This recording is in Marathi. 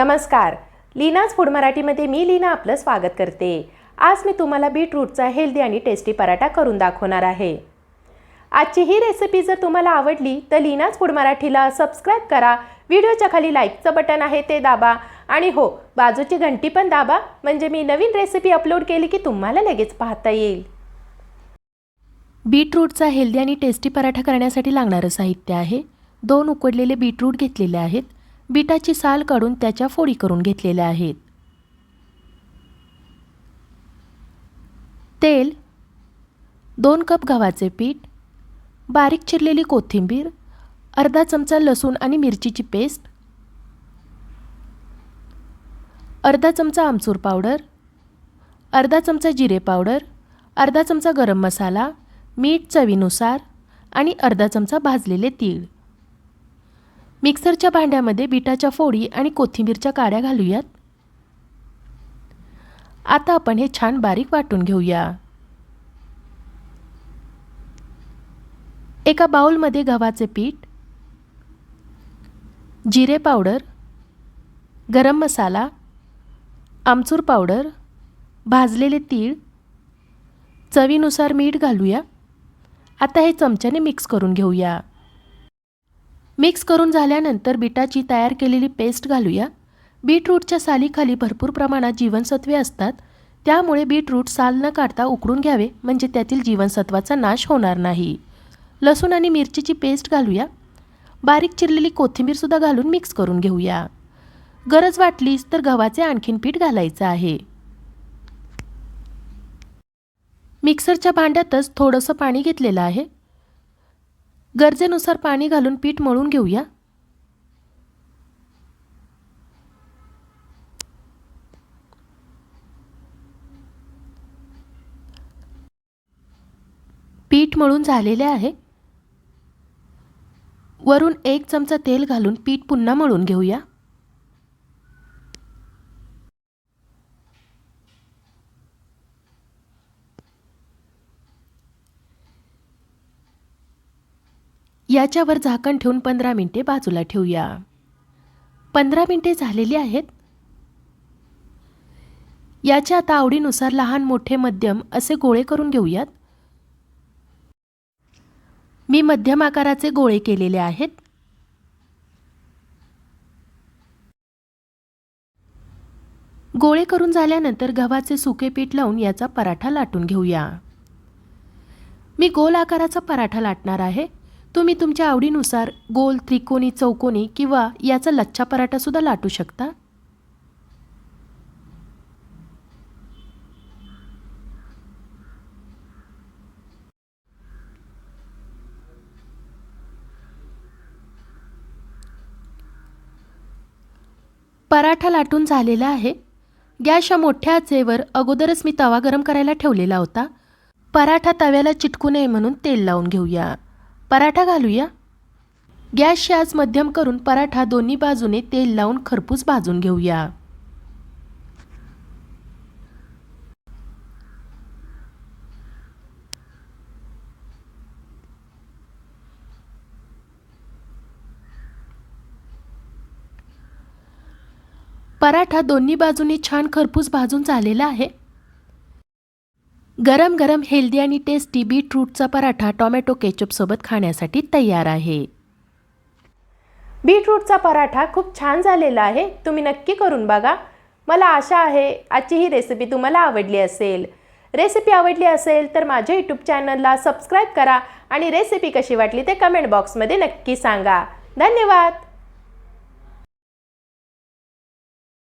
नमस्कार. लीनाज फूड मराठीमध्ये मी लीना आपलं स्वागत करते. आज मी तुम्हाला बीटरूटचा हेल्दी आणि टेस्टी पराठा करून दाखवणार आहे. आजची ही रेसिपी जर तुम्हाला आवडली तर लीनाज फूड मराठीला सबस्क्राईब करा. व्हिडिओच्या खाली लाईकचं बटन आहे ते दाबा. आणि हो बाजूची घंटी पण दाबा. म्हणजे मी नवीन रेसिपी अपलोड केली की तुम्हाला लगेच पाहता येईल. बीटरूटचा हेल्दी आणि टेस्टी पराठा करण्यासाठी लागणारं साहित्य आहे. दोन उकडलेले बीटरूट घेतलेले आहेत. बिटाची साल काढून त्याच्या फोडी करून घेतलेल्या आहेत. तेल दोन कप गव्हाचे पीठ बारीक चिरलेली कोथिंबीर अर्धा चमचा लसूण आणि मिरचीची पेस्ट अर्धा चमचा आमचूर पावडर अर्धा चमचा जिरे पावडर अर्धा चमचा गरम मसाला मीठ चवीनुसार आणि अर्धा चमचा भाजलेले तीळ. मिक्सरच्या भांड्यामध्ये बिटाच्या फोडी आणि कोथिंबीरच्या काड्या घालूयात. आता आपण हे छान बारीक वाटून घेऊया. एका बाउलमध्ये गव्हाचे पीठ जिरे पावडर गरम मसाला आमचूर पावडर भाजलेले तीळ चवीनुसार मीठ घालूया. आता हे चमच्याने मिक्स करून घेऊया. मिक्स करून झाल्यानंतर बीटाची तयार केलेली पेस्ट घालूया. बीटरूटच्या सालीखाली भरपूर प्रमाणात जीवनसत्वे असतात. त्यामुळे बीटरूट साल न काढता उकडून घ्यावे म्हणजे त्यातील जीवनसत्वाचा नाश होणार नाही. लसूण आणि मिरचीची पेस्ट घालूया. बारीक चिरलेली कोथिंबीरसुद्धा घालून मिक्स करून घेऊया. गरज वाटलीच तर गव्हाचे आणखीन पीठ घालायचं आहे. मिक्सरच्या भांड्यातच थोडंसं पाणी घेतलेलं आहे. गरजेनुसार पाणी घालून पीठ मळून घेऊया. पीठ मळून झालेले आहे. वरून एक चमचा तेल घालून पीठ पुन्हा मळून घेऊया. याच्यावर झाकण ठेवून पंधरा मिनटे बाजूला ठेवूया. पंधरा मिनटे झालेली आहेत. याच्या आता आवडीनुसार लहान मोठे मध्यम असे गोळे करून घेऊयात. मी मध्यम आकाराचे गोळे केलेले आहेत. गोळे करून झाल्यानंतर गव्हाचे सुके पीठ लावून याचा पराठा लाटून घेऊया. मी गोल आकाराचा पराठा लाटणार आहे. तुम्ही तुमच्या आवडीनुसार गोल त्रिकोणी चौकोनी किंवा याचा लच्छा पराठासुद्धा लाटू शकता. पराठा लाटून झालेला आहे. गॅसच्या मोठ्या आचेवर अगोदरच मी तवा गरम करायला ठेवलेला होता. पराठा तव्याला चिटकू नये म्हणून तेल लावून घेऊया. पराठा घालूया? गॅसची आज मध्यम करून पराठा दोन्ही बाजूने तेल लावून खरपूस भाजून घेऊया. पराठा दोन्ही बाजूने छान खरपूस भाजून झालेला आहे. गरम गरम हेल्दी आणि टेस्टी बीटरूटचा पराठा टॉमॅटो केचपसोबत खाण्यासाठी तयार आहे. बीटरूटचा पराठा खूप छान झालेला आहे. तुम्ही नक्की करून बघा. मला आशा आहे आजची ही रेसिपी तुम्हाला आवडली असेल. रेसिपी आवडली असेल तर माझ्या यूट्यूब चॅनलला सबस्क्राईब करा आणि रेसिपी कशी वाटली ते कमेंट बॉक्समध्ये नक्की सांगा. धन्यवाद!